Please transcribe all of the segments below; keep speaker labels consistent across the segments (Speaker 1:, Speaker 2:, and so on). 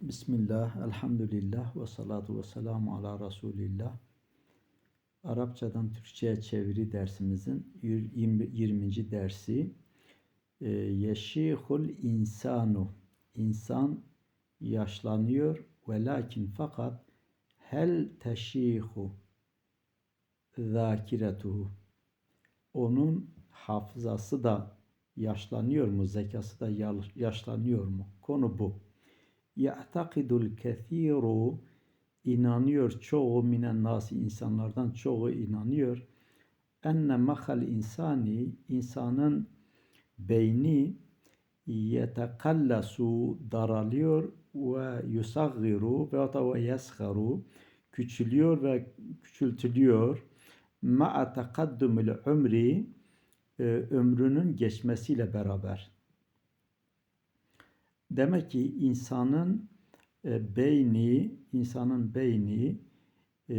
Speaker 1: Bismillah, elhamdülillah ve salatu ve selamu ala Resulillah. Arapçadan Türkçe'ye çeviri dersimizin 20. dersi. Ee, Yeşihul insanu. İnsan yaşlanıyor. Velakin fakat hel teşihu zakiretuhu. Onun hafızası da yaşlanıyor mu? Zekası da yaşlanıyor mu? Konu bu. Ya'takidul kethiru inanıyor çoğu minen nasi insanlardan çoğu inanıyor. Enne mahal insani insanın beyni yetekallasu daralıyor ve yusaggiru ve da ve yasgaru küçülüyor ve küçültülüyor ma'a takaddumul umri e, ömrünün geçmesiyle beraber. Demek ki insanın e, beyni, insanın beyni e,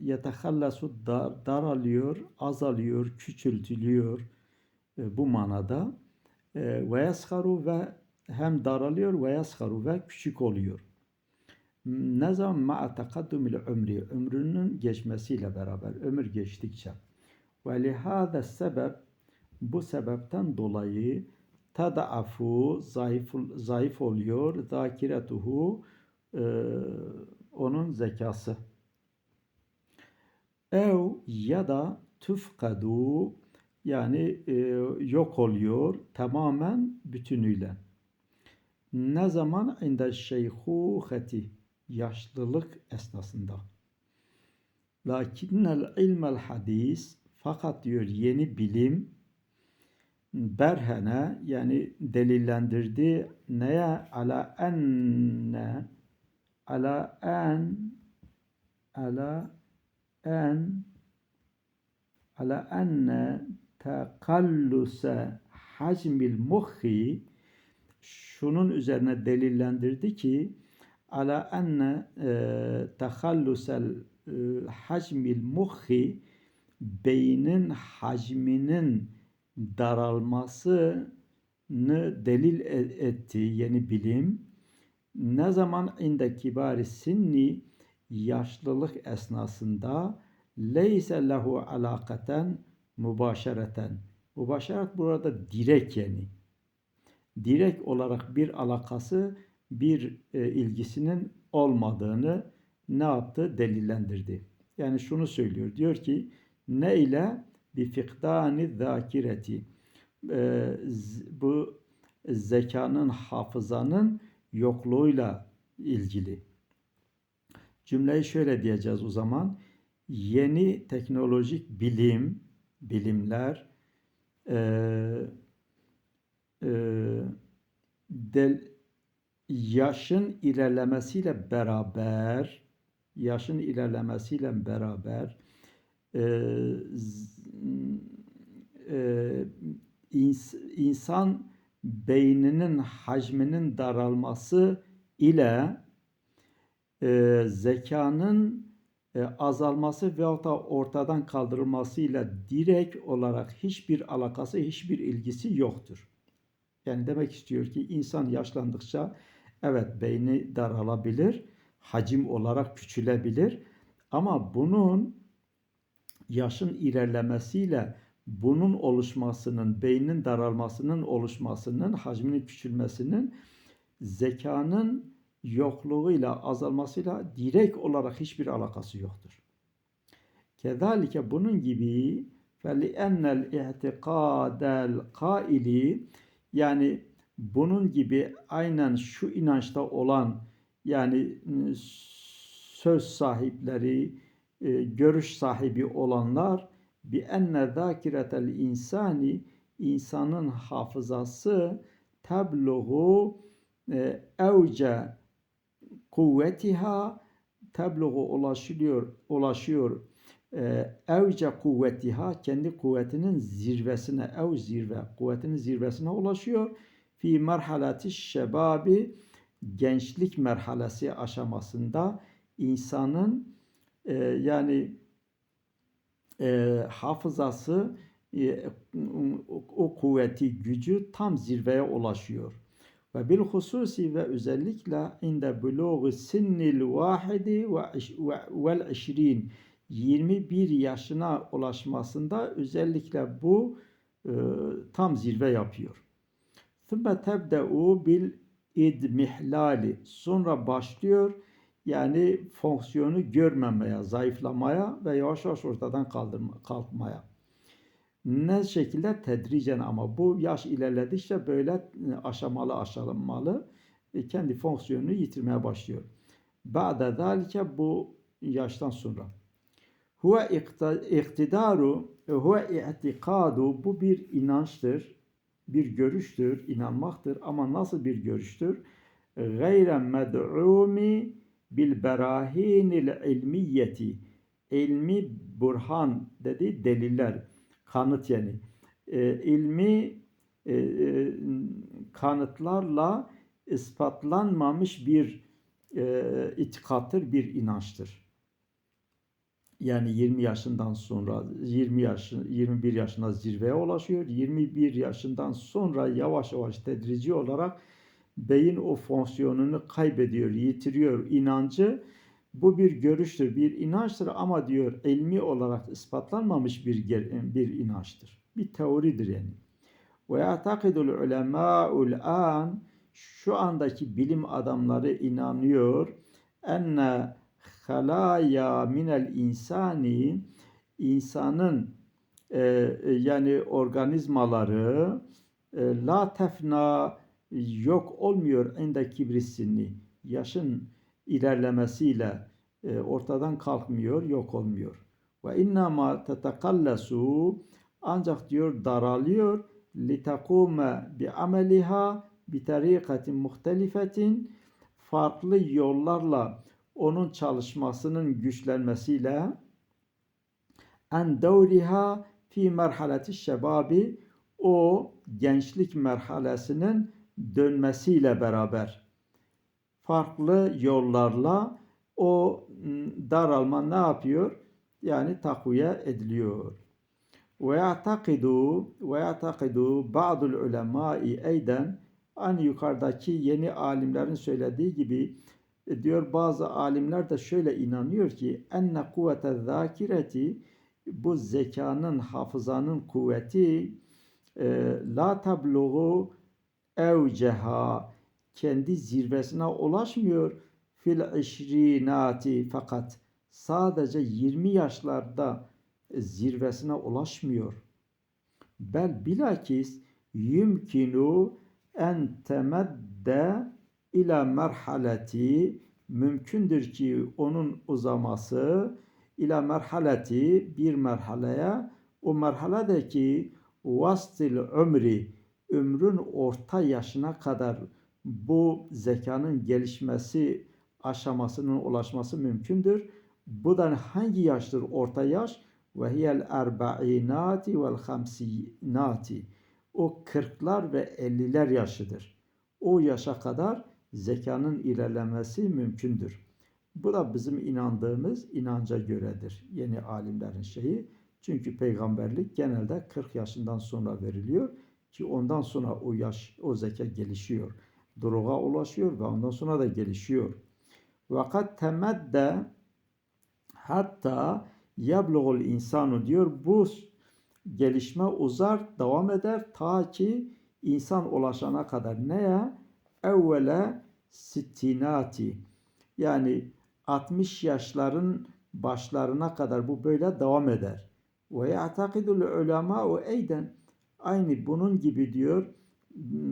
Speaker 1: yetehallasu dar, daralıyor, azalıyor, küçültülüyor e, bu manada. E, ve yasharu ve hem daralıyor ve yasharu ve küçük oluyor. Ne zaman ma'a takaddumil ömrü, ömrünün geçmesiyle beraber, ömür geçtikçe. Ve lihâde sebep, bu sebepten dolayı tadaafu zayıf, zayıf oluyor. Zakiretuhu e, onun zekası. Ev ya da tüfkadu yani e, yok oluyor tamamen bütünüyle. Ne zaman inde şeyhuheti yaşlılık esnasında. Lakinnel ilmel hadis fakat diyor yeni bilim berhene yani delillendirdi. Neye? Ala enne ala en ala en ala enne tekalluse hacmil muhi. Şunun üzerine delillendirdi ki ala enne e, tehallusel e, hacmil muhi beynin hacminin daralmasını delil e, etti yeni bilim. Ne zaman inde kibari sinni yaşlılık esnasında leyse lehu alakaten mübaşereten. Mübaşeret burada direk yani. Direk olarak bir alakası, bir e, ilgisinin olmadığını ne yaptı? Delillendirdi. Yani şunu söylüyor. Diyor ki ne ile bi fiqdani zakireti bu zekanın hafızanın yokluğuyla ilgili. Cümleyi şöyle diyeceğiz o zaman. Yeni teknolojik bilim, bilimler e, e, del, yaşın ilerlemesiyle beraber yaşın ilerlemesiyle beraber e, ins, insan beyninin hacminin daralması ile e, zekanın e, azalması veyahut da ortadan kaldırılmasıyla direkt olarak hiçbir alakası, hiçbir ilgisi yoktur. Yani demek istiyor ki insan yaşlandıkça evet beyni daralabilir, hacim olarak küçülebilir ama bunun yaşın ilerlemesiyle bunun oluşmasının, beynin daralmasının oluşmasının, hacminin küçülmesinin zekanın yokluğuyla, azalmasıyla direkt olarak hiçbir alakası yoktur. Kezalike bunun gibi فَلِأَنَّ الْاِعْتِقَادَ الْقَائِلِ yani bunun gibi aynen şu inançta olan yani ıı, söz sahipleri, e, görüş sahibi olanlar bi enne zakiretel insani insanın hafızası tabluğu e, evce kuvvetiha tabluğu ulaşıyor ulaşıyor. E, evce kuvvetiha kendi kuvvetinin zirvesine ev zirve kuvvetinin zirvesine ulaşıyor. Fi merhaleti şebabi gençlik merhalesi aşamasında insanın e, yani e, hafızası e, o kuvveti gücü tam zirveye ulaşıyor. Ve bil hususi ve özellikle inde buluğu sinnil vahidi ve ve- vel işrin 21 yaşına ulaşmasında özellikle bu e, tam zirve yapıyor. Thumma tebde'u bil idmihlali. Sonra başlıyor yani fonksiyonu görmemeye, zayıflamaya ve yavaş yavaş ortadan kaldırma, kalkmaya. Ne şekilde? Tedricen ama bu yaş ilerledikçe böyle e, aşamalı aşamalı e, kendi fonksiyonunu yitirmeye başlıyor. Ba'de zalike bu yaştan sonra. Huve iktidaru, huve i'tikadu bu bir inançtır, bir görüştür, inanmaktır ama nasıl bir görüştür? Gayre med'umi bil berahinil ilmiyeti. İlmi burhan dedi deliller, kanıt yani. E, ilmi e, kanıtlarla ispatlanmamış bir e, itikattır, bir inançtır. Yani 20 yaşından sonra 20 yaş 21 yaşına zirveye ulaşıyor. 21 yaşından sonra yavaş yavaş tedrici olarak beyin o fonksiyonunu kaybediyor, yitiriyor inancı. Bu bir görüştür, bir inançtır ama diyor ilmi olarak ispatlanmamış bir bir inançtır. Bir teoridir yani. Ve ya'takidul ulemâ'ul an şu andaki bilim adamları inanıyor enne halaya minel insani insanın e, e, yani organizmaları e, la tefna yok olmuyor inde kibrisini. Yaşın ilerlemesiyle e, ortadan kalkmıyor yok olmuyor. Ve innama tetekallasu ancak diyor daralıyor. Litakume bi ameliha bi tarikatin muhtelifetin farklı yollarla onun çalışmasının güçlenmesiyle en devriha fi merhaleti şebabi o gençlik merhalesinin dönmesiyle beraber farklı yollarla o m, daralma ne yapıyor? Yani takviye ediliyor. Ve ya'takidu ve ya'takidu ba'dul ulemai eyden aynı yukarıdaki yeni alimlerin söylediği gibi e, diyor bazı alimler de şöyle inanıyor ki enne kuvvete zakireti bu zekanın hafızanın kuvveti e, la tabluğu evceha kendi zirvesine ulaşmıyor. Fil işrinati fakat sadece 20 yaşlarda zirvesine ulaşmıyor. Bel bilakis yumkinu en temedde ila merhaleti. Mümkündür ki onun uzaması ila merhaleti bir merhaleye. O merhaledeki vastil ömri ömrün orta yaşına kadar bu zekanın gelişmesi aşamasının ulaşması mümkündür. Bu da hangi yaştır orta yaş? Ve hiyel erba'inati vel hamsinati. O kırklar ve elliler yaşıdır. O yaşa kadar zekanın ilerlemesi mümkündür. Bu da bizim inandığımız inanca göredir. Yeni alimlerin şeyi. Çünkü peygamberlik genelde 40 yaşından sonra veriliyor ki ondan sonra o yaş, o zeka gelişiyor. Duruğa ulaşıyor ve ondan sonra da gelişiyor. Vakat temedde hatta yablugul insanu diyor bu gelişme uzar, devam eder ta ki insan ulaşana kadar neye? Evvele sittinati yani 60 yaşların başlarına kadar bu böyle devam eder. Ve ya'takidul ulema o eyden aynı bunun gibi diyor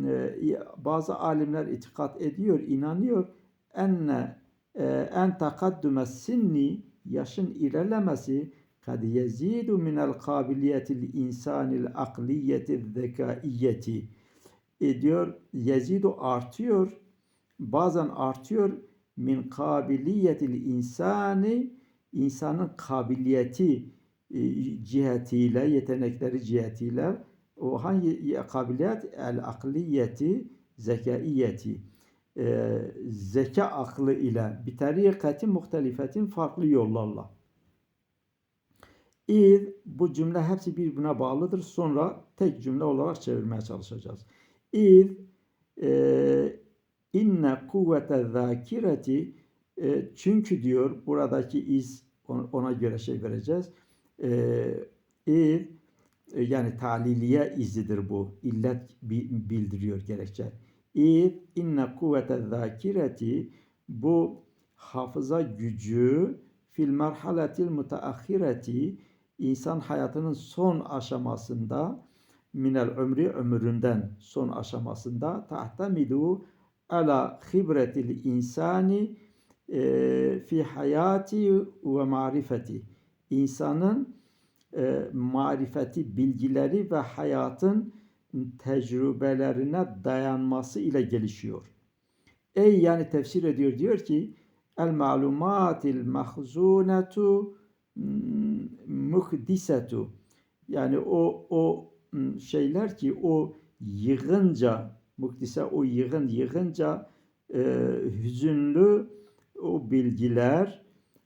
Speaker 1: e, bazı alimler itikat ediyor, inanıyor. Enne e, en takaddüme sinni yaşın ilerlemesi kad yezidu minel kabiliyetil insanil akliyeti zekaiyeti e, diyor yezidu artıyor bazen artıyor. Min kabiliyetil insani insanın kabiliyeti e, cihetiyle yetenekleri cihetiyle o hangi kabiliyet el akliyeti zekaiyeti e, zeka aklı ile bir tarikati muhtelifetin farklı yollarla. İz bu cümle hepsi birbirine bağlıdır. Sonra tek cümle olarak çevirmeye çalışacağız. İz e, inne kuvvete zakireti e, çünkü diyor buradaki iz on- ona göre şey vereceğiz. E, iz yani taliliye izidir bu. İllet bi- bildiriyor gerekçe. İz inne kuvvete zakireti bu hafıza gücü fil merhaletil müteahhireti insan hayatının son aşamasında minel ömrü ömründen son aşamasında tahtamidu ala hibretil insani e, fi hayati ve marifeti insanın e, marifeti, bilgileri ve hayatın tecrübelerine dayanması ile gelişiyor. Ey yani tefsir ediyor diyor ki el malumatil mahzunetu mm, muhdisetu yani o o mm, şeyler ki o yığınca muhdise o yığın yığınca e, hüzünlü o bilgiler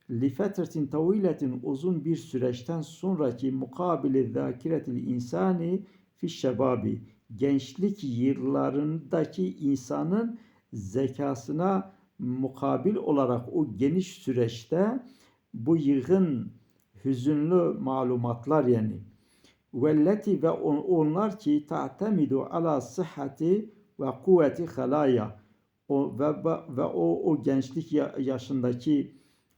Speaker 1: li fetretin taviletin uzun bir süreçten sonraki mukabili zakiretil insani fi şebabi gençlik yıllarındaki insanın zekasına mukabil olarak o geniş süreçte bu yığın hüzünlü malumatlar yani velleti ve on- onlar ki ta'temidu ala sıhhati ve kuvveti halaya o ve, ve o o gençlik ya- yaşındaki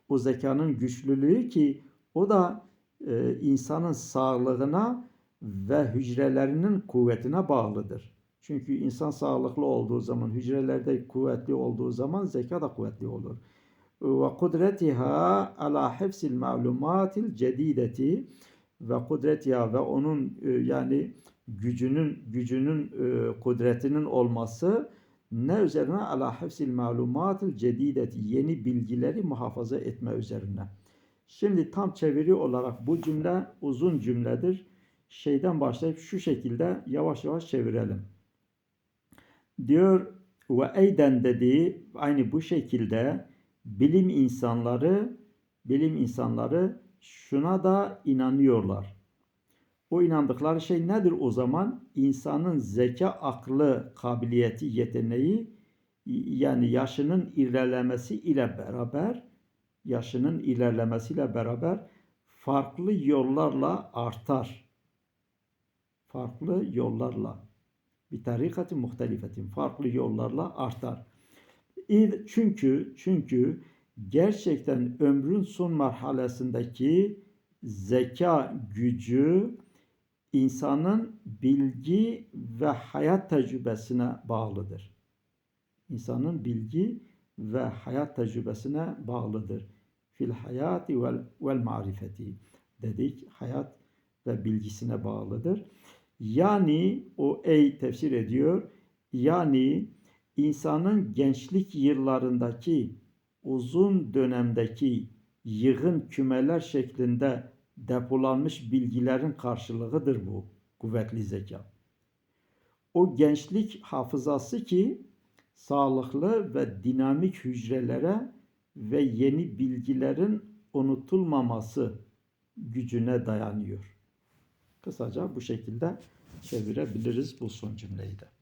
Speaker 1: o zekanın güçlülüğü ki o da e, insanın sağlığına ve hücrelerinin kuvvetine bağlıdır. Çünkü insan sağlıklı olduğu zaman, hücrelerde kuvvetli olduğu zaman zeka da kuvvetli olur. Ve kudretiha ala hifzil malumatil cedideti ve kudretiha ve onun e, yani gücünün gücünün e, kudretinin olması ne üzerine ala hifzil malumatil cedideti yeni bilgileri muhafaza etme üzerine. Şimdi tam çeviri olarak bu cümle uzun cümledir. Şeyden başlayıp şu şekilde yavaş yavaş çevirelim. Diyor ve eyden dediği aynı bu şekilde bilim insanları bilim insanları şuna da inanıyorlar. O inandıkları şey nedir o zaman? İnsanın zeka, aklı, kabiliyeti, yeteneği yani yaşının ilerlemesi ile beraber yaşının ilerlemesiyle beraber farklı yollarla artar. Farklı yollarla bir tarikati muhtelifetin farklı yollarla artar. Çünkü çünkü gerçekten ömrün son merhalesindeki zeka gücü insanın bilgi ve hayat tecrübesine bağlıdır. İnsanın bilgi ve hayat tecrübesine bağlıdır. Fil hayati vel, vel marifeti dedik. Hayat ve bilgisine bağlıdır. Yani o ey tefsir ediyor. Yani insanın gençlik yıllarındaki uzun dönemdeki yığın kümeler şeklinde depolanmış bilgilerin karşılığıdır bu kuvvetli zeka. O gençlik hafızası ki sağlıklı ve dinamik hücrelere ve yeni bilgilerin unutulmaması gücüne dayanıyor. Kısaca bu şekilde çevirebiliriz bu son cümleyi de.